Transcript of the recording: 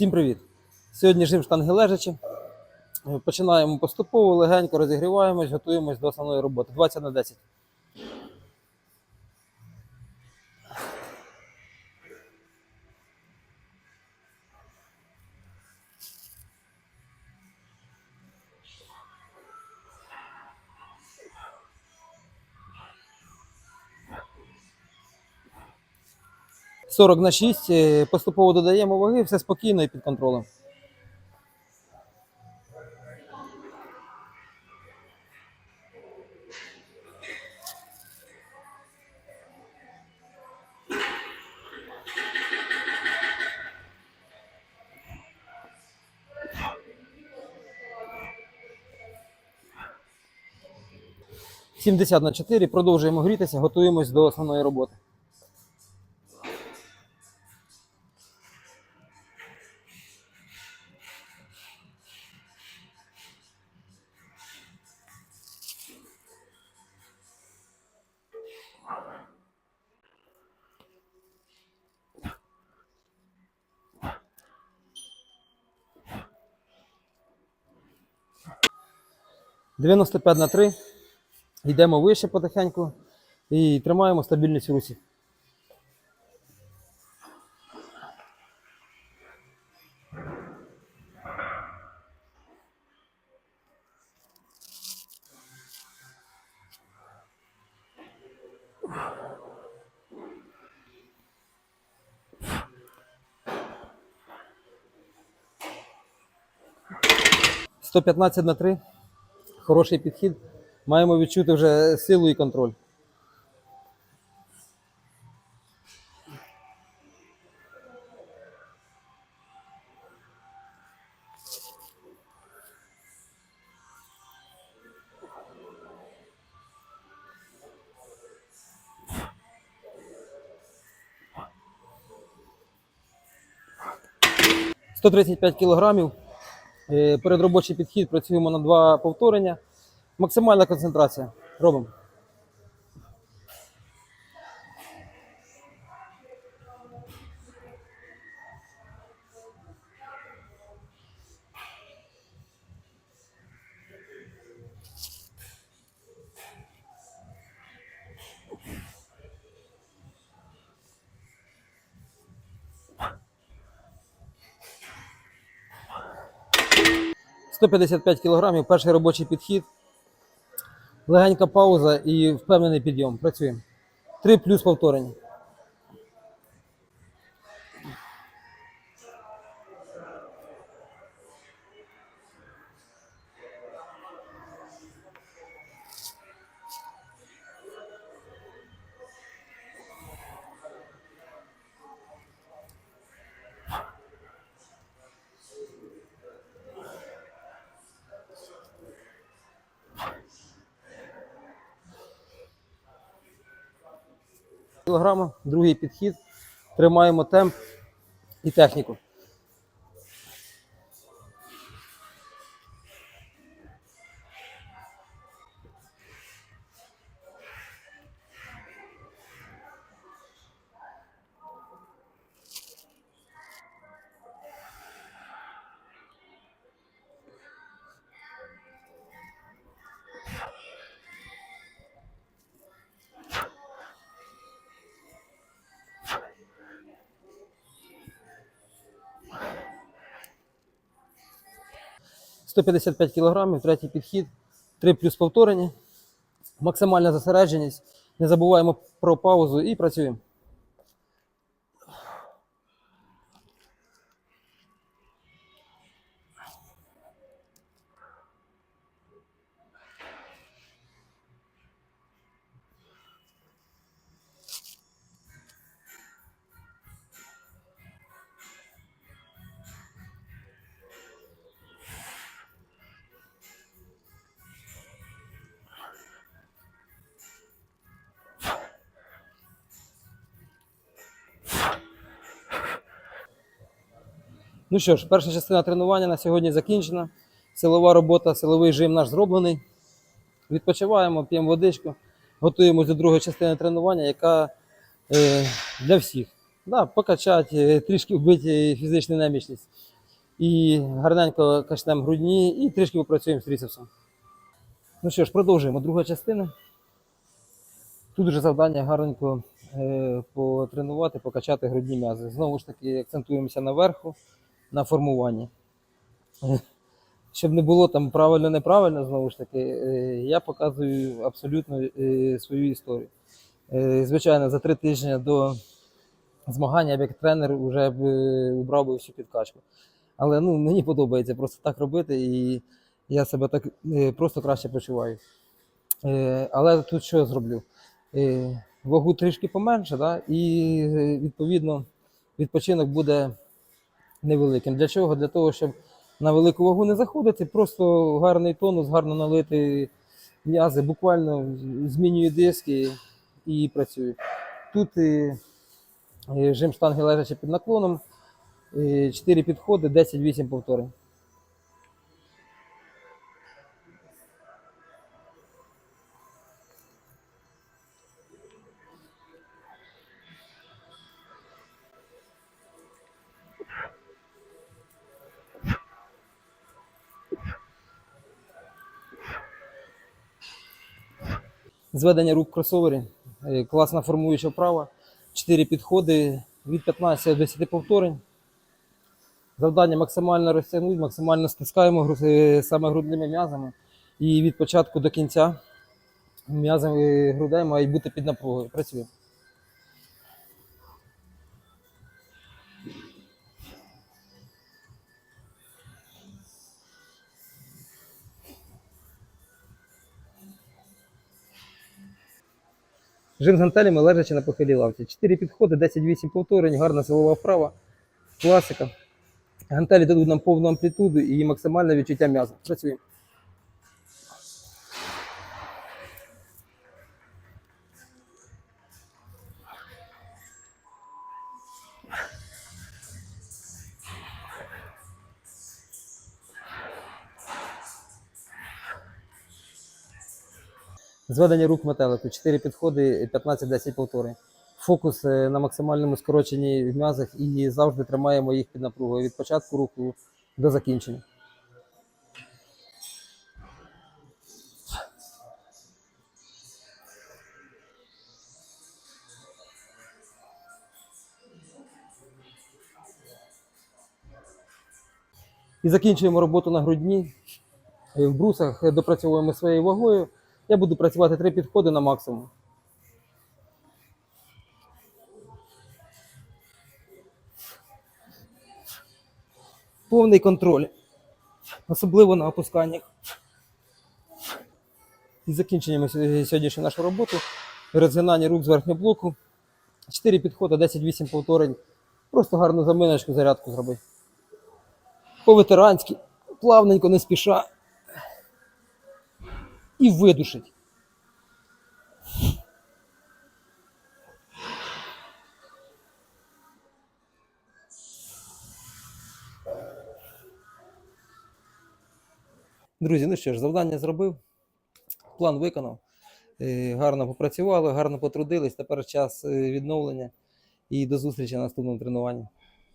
Всім привіт! Сьогодні жим штанги лежачі. Починаємо поступово, легенько розігріваємось, готуємось до основної роботи. 20 на 10. Сорок на 6. е, Поступово додаємо ваги, все спокійно і під контролем. Сімдесят на 4. Продовжуємо грітися, готуємось до основної роботи. – 95 на 3. Йдемо вище потихеньку і тримаємо стабільність у русі. Сто п'ятнадцять на 3. Хороший підхід. Маємо відчути вже силу і контроль. Сто тридцять п'ять кілограмів. Е, Передробочий підхід працюємо на два повторення. Максимальна концентрація. Робимо. Сто п'ятдесят п'ять кілограмів, перший робочий підхід. Легенька пауза і впевнений підйом. Працюємо. Три плюс повторення. Кілограма, другий підхід. Тримаємо темп і техніку. – 155 кілограмів, третій підхід, 3 плюс повторення, максимальна зосередженість. Не забуваємо про паузу і працюємо. Ну що ж, перша частина тренування на сьогодні закінчена. Силова робота, силовий жим наш зроблений. Відпочиваємо, п'ємо водичку, готуємося до другої частини тренування, яка е, для всіх. Да, покачати, е, трішки вбити фізичну немічність. І гарненько качнемо грудні, і трішки попрацюємо з трицепсом. Ну що ж, продовжуємо. Друга частина. Тут вже завдання гарненько е, потренувати, покачати грудні м'язи. Знову ж таки, акцентуємося наверху, на формуванні. Щоб не було там правильно-неправильно, знову ж таки, е, я показую абсолютно е, свою історію. Е, Звичайно, за три тижні до змагання як тренер вже б убрав би всю підкачку. Але ну, мені подобається просто так робити, і я себе так просто краще почуваю. Але тут що я зроблю? Вагу трішки поменше, да? і відповідно відпочинок буде невеликим. Для чого? Для того, щоб на велику вагу не заходити, просто гарний тонус, гарно налити м'язи, буквально змінюю диски і працюю. Тут і, і жим штанги лежачи під наклоном, 4 підходи, 10-8 повторень. Зведення рук кросовері, е, класна формуюча вправа, 4 підходи від 15 до 10 повторень. Завдання максимально розтягнути, максимально стискаємо е, саме грудними м'язами. І від початку до кінця м'язами грудей мають бути під напругою. Працюємо. Жим гантелями лежачи на похилій лавці. 4 підходи, 10-8 повторень, гарна силова вправа, класика. Гантелі дадуть нам повну амплітуду і максимальне відчуття м'яза. Працюємо. Зведення рук метелику, 4 підходи, 15-10 повторень. Фокус е, на максимальному скороченні в м'язах і завжди тримаємо їх під напругою від початку руху до закінчення. І закінчуємо роботу на грудні. Е, В брусах допрацьовуємо своєю вагою. Я буду працювати три підходи на максимум. Повний контроль, особливо на опусканнях. І закінчуємо сьогодні- сьогоднішню нашу роботу. Розгинання рук з верхнього блоку. 4 підходи, 10-8 повторень. Просто гарну заминочку, зарядку зробити. По-ветеранськи, плавненько, не спіша. І видушить. Друзі, ну що ж, завдання зробив, план виконав. Е, Гарно попрацювали, гарно потрудились. Тепер час е, відновлення і до зустрічі на наступному тренуванні.